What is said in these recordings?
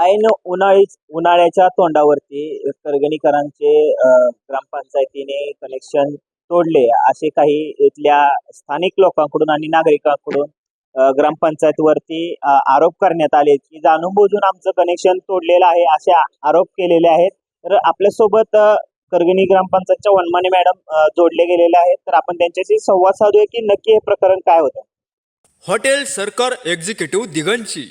ऐन उन्हाळीच उन्हाळ्याच्या तोंडावरती करगणीकरांचे ग्रामपंचायतीने कनेक्शन तोडले. असे काही इथल्या स्थानिक लोकांकडून आणि नागरिकांकडून ग्रामपंचायतवरती आरोप करण्यात आले. की जाणून बुजून आमचं कनेक्शन तोडलेलं आहे असे आरोप केलेले आहेत. तर आपल्यासोबत अ, करगणी ग्रामपंचायतच्या वनमाने मॅडम जोडले गेलेले आहेत. तर आपण त्यांच्याशी संवाद साधूया की नक्की हे प्रकरण काय होतं? हॉटेल सरकार एक्झिक्युटिव्ह दिगंची.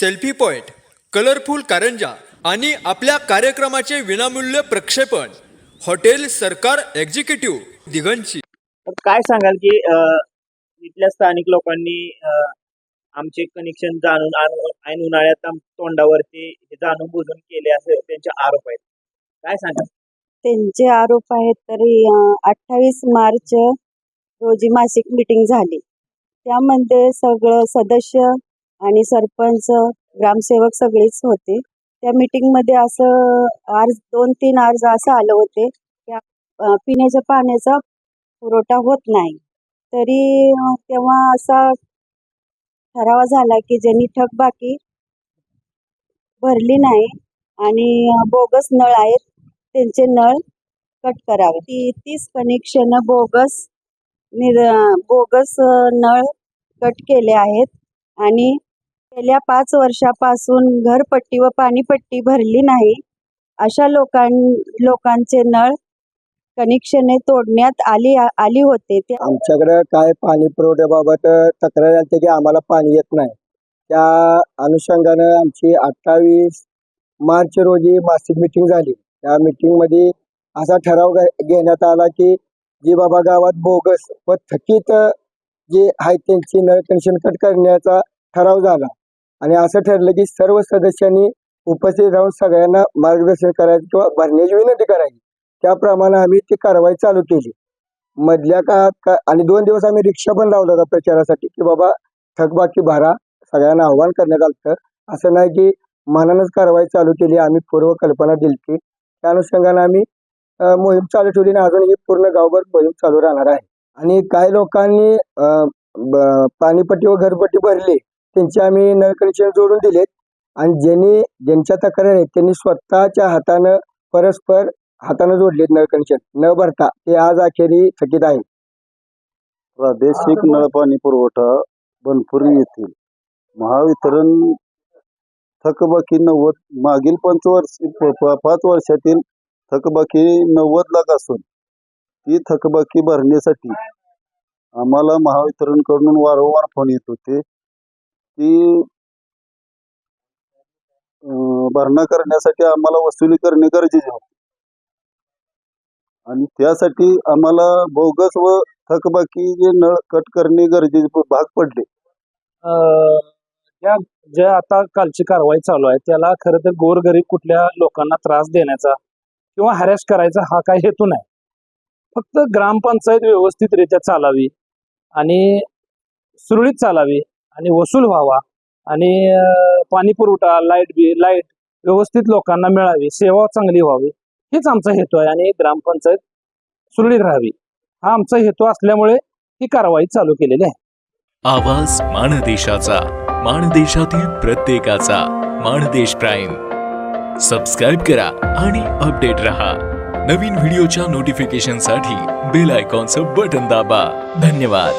सेल्फी पॉइंट कलरफुल कारंजा आणि आपल्या कार्यक्रमाचे विनामूल्य प्रक्षेपण. हॉटेल सरकार एक्झिक्युटिव्ह दिगंची. तर काय सांगाल की इथल्या स्थानिक लोकांनी आमचे कनेक्शन जाणून आण- ऐन उन्हाळ्यात तोंडावरती हे जाणून बुजून केले असे त्यांचे आरोप आहेत. काय सांगाल? त्यांचे आरोप आहेत तरी अठ्ठावीस मार्च रोजी मासिक मीटिंग झाली. त्यामध्ये सगळं सदस्य आणि सरपंच ग्रामसेवक सगळेच होते. त्या मीटिंगमध्ये असं अर्ज दोन तीन अर्ज असं आलं होते की पिण्याच्या पाण्याचा पुरवठा होत नाही. तरी तेव्हा असा ठराव झाला की ज्यांनी थकबाकी भरली नाही आणि बोगस नळ आहेत त्यांचे नळ कट करावे. ती तीस कनेक्शन बोगस निर बोगस नळ कट केले आहेत आणि गेल्या पाच वर्षापासून घरपट्टी व पाणीपट्टी भरली नाही. अशा लोकां लोकांचे नळ कनेक्शने तोडण्यात आली आली होते. ते आमच्याकडे काय पाणी पुरवठ्याबाबत तक्रार आली की आम्हाला पाणी येत नाही. त्या अनुषंगानं आमची अठ्ठावीस मार्च रोजी मासिक मिटिंग झाली. त्या मीटिंगमध्ये असा ठराव घेण्यात आला की जी बाबा गावात बोगस व थकीत जे आहेत त्यांची नळ कनेक्शन कट करण्याचा ठराव झाला. आणि असं ठरलं की सर्व सदस्यांनी उपस्थित राहून सगळ्यांना मार्गदर्शन करायचं किंवा भरण्याची विनंती करायची. त्याप्रमाणे आम्ही ती कारवाई चालू केली. मधल्या काळात का आणि दोन दिवस आम्ही रिक्षा पण लावला होता प्रचारासाठी की बाबा थकबाकी भरा सगळ्यांना आव्हान करण्यात आलं असं नाही की मनानच कारवाई चालू केली आम्ही पूर्व कल्पना दिली त्या अनुषंगाने आम्ही मोहीम चालू ठेवली आणि अजूनही पूर्ण गावभर मोहीम चालू राहणार आहे. आणि काही लोकांनी पाणीपट्टी व घरपट्टी भरली. त्यांचे आम्ही नळ कनेक्शन जोडून दिलेत. आणि ज्यांनी ज्यांच्या तक्रार आहेत त्यांनी स्वतःच्या हातानं परस्पर हातानं जोडलेत नळ कनेक्शन न भरता ते आज अखेरी थकीत आहे प्रादेशिक नळपाणी पुरवठा बनपुरी येथील महावितरण थकबाकी नव्वद मागील पंचवर्ष प- प- पाच वर्षातील थकबाकी नव्वद लाख असून ती थकबाकी भरण्यासाठी आम्हाला महावितरणकडून वारंवार फोन येत होते. ती भरणा करण्यासाठी आम्हाला वसुली करणे गरजेचे होते. आणि त्यासाठी आम्हाला बोगस व थकबाकी जे नळ कट करणे गरजेचे भाग पडले. या ज्या आता कालची कारवाई चालू आहे त्याला खरं तर गोरगरीब कुठल्या लोकांना त्रास देण्याचा किंवा हॅरेस करायचा हा काही हेतू नाही. फक्त ग्रामपंचायत व्यवस्थितरित्या चालावी आणि सुरळीत चालावी आणि वसूल व्हावा. आणि पाणी पुरवठा लाइट बी लाइट व्यवस्थित लोकांना मिळावी सेवा चांगली व्हावी हेच आमचा हेतू आहे आणि ग्रामपंचायत सुरळीत राहावी. हा आमचा हेतू असल्यामुळे ही कारवाई चालू केलेली आहे. आवाज माणदेशाचा माणदेशातील प्रत्येकाचा माणदेश प्राईम. सबस्क्राईब करा आणि अपडेट रहा. नवीन व्हिडिओच्या नोटिफिकेशनसाठी बेल आयकॉनचं बटन दाबा. धन्यवाद.